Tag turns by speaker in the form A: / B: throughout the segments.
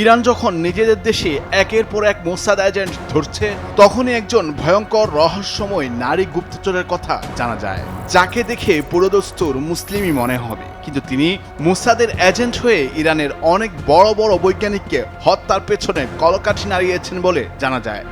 A: Iran যখন নিজেদের দেশে একের পর এক মোসাদ এজেন্ট ধরছে, তখনই একজন ভয়ঙ্কর রহস্যময় নারী গুপ্তচরের কথা জানা যায়, যাকে দেখে পুরোদস্তুর মুসলিমই মনে হবে। কিন্তু তিনি মোসাদের এজেন্ট হয়ে ইরানের অনেক বড় বড় বৈজ্ঞানিককে হত্যার পেছনে কলকাঠি নাড়িয়েছেন বলে জানা যায়।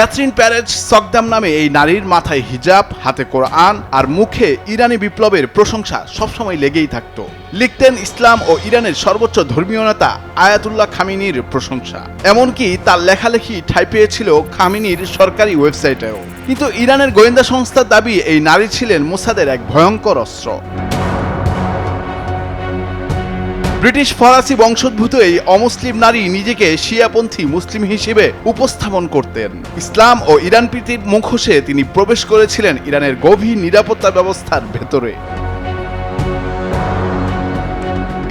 A: ক্যাথরিন প্যারেজ সকদাম নামে এই নারীর মাথায় হিজাব, হাতে কোরআন আর মুখে ইরানি বিপ্লবের প্রশংসা সবসময় লেগেই থাকত। লিখতেন ইসলাম ও ইরানের সর্বোচ্চ ধর্মীয় নেতা আয়াতুল্লাহ খামিনির প্রশংসা। এমনকি তার লেখালেখি ঠাই পেয়েছিল খামিনির সরকারি ওয়েবসাইটেও। কিন্তু ইরানের গোয়েন্দা সংস্থার দাবি, এই নারী ছিলেন মোসাদের এক ভয়ঙ্কর অস্ত্র। ব্রিটিশ ফরাসি বংশোদ্ভূত এই অমুসলিম নারী নিজেকে শিয়াপন্থী মুসলিম হিসেবে উপস্থাপন করতেন। ইসলাম ও ইরান প্রীতির মুখোশে তিনি প্রবেশ করেছিলেন ইরানের গভীর নিরাপত্তা ব্যবস্থার ভেতরে।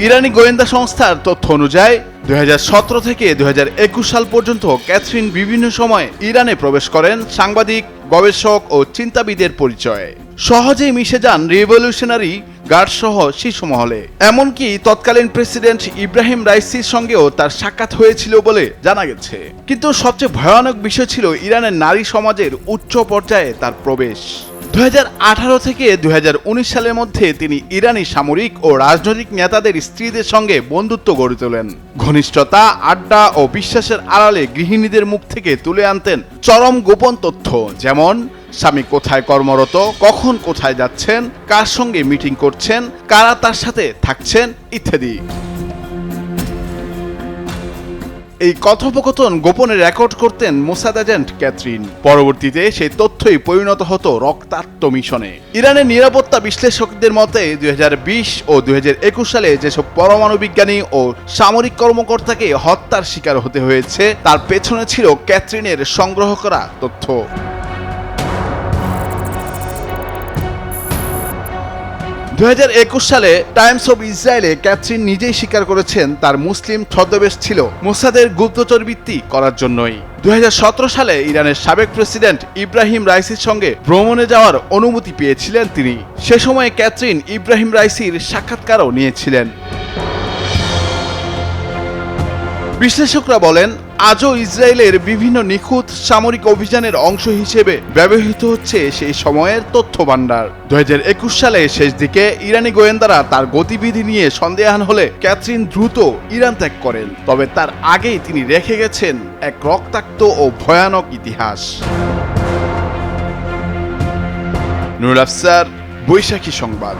A: ইরানি গোয়েন্দা সংস্থার তথ্য অনুযায়ী, দুই হাজার সতেরো থেকে দু হাজার একুশ সাল পর্যন্ত ক্যাথরিন বিভিন্ন সময় ইরানে প্রবেশ করেন সাংবাদিক, গবেষক ও চিন্তাবিদের পরিচয়ে। সহজেই মিশে যান রিভলিউশনারি গার্ড সহ শিশু মহলে এমনকি তৎকালীন প্রেসিডেন্ট ইব্রাহিম রাইসির সঙ্গেও তার সাক্ষাৎ হয়েছিল বলে জানা গেছে। কিন্তু সবচেয়ে ভয়ানক বিষয় ছিল ইরানের নারী সমাজের উচ্চ পর্যায়ে তার প্রবেশ। দুহাজার আঠারো থেকে দুহাজার উনিশ সালের মধ্যে তিনি ইরানি সামরিক ও রাজনৈতিক নেতাদের স্ত্রীদের সঙ্গে বন্ধুত্ব গড়ে তোলেন। ঘনিষ্ঠতা, আড্ডা ও বিশ্বাসের আড়ালে গৃহিণীদের মুখ থেকে তুলে আনতেন চরম গোপন তথ্য, যেমন স্বামী কোথায় কর্মরত, কখন কোথায় যাচ্ছেন, কার সঙ্গে মিটিং করছেন, কারা তার সাথে থাকছেন, ইত্যাদি। এই কথোপকথন গোপনে রেকর্ড করতেন মোসাদ এজেন্ট ক্যাথরিন। পরবর্তীতে সেই তথ্যই পরিণত হতো রক্তাক্ত মিশনে। ইরানের নিরাপত্তা বিশ্লেষকদের মতে, দুই হাজার বিশ ও দুই হাজার একুশ সালে যেসব পরমাণু বিজ্ঞানী ও সামরিক কর্মকর্তাকে হত্যার শিকার হতে হয়েছে, তার পেছনে ছিল ক্যাথরিনের সংগ্রহ করা তথ্য। দু হাজার একুশ সালে টাইমস অব ইসরায়েলে ক্যাথরিন নিজেই স্বীকার করেছেন তার মুসলিম ছদ্মবেশ ছিল মোসাদের গুপ্তচর বৃত্তি করার জন্যই। দু হাজার সতেরো সালে ইরানের সাবেক প্রেসিডেন্ট ইব্রাহিম রাইসির সঙ্গে ভ্রমণে যাওয়ার অনুমতি পেয়েছিলেন তিনি। সে সময় ক্যাথরিন ইব্রাহিম রাইসির সাক্ষাৎকারও নিয়েছিলেন। বিশ্লেষকরা বলেন, আজও ইসরায়েলের বিভিন্ন নিখুঁত সামরিক অভিযানের অংশ হিসেবে ব্যবহৃত হচ্ছে সেই সময়ের তথ্য ভাণ্ডার দু সালে শেষ দিকে ইরানি গোয়েন্দারা তার গতিবিধি নিয়ে সন্দেহান হলে ক্যাথরিন দ্রুত ইরান ত্যাগ করেন। তবে তার আগেই তিনি রেখে গেছেন এক রক্তাক্ত ও ভয়ানক ইতিহাস। নুরুল আফসার, বৈশাখী সংবাদ।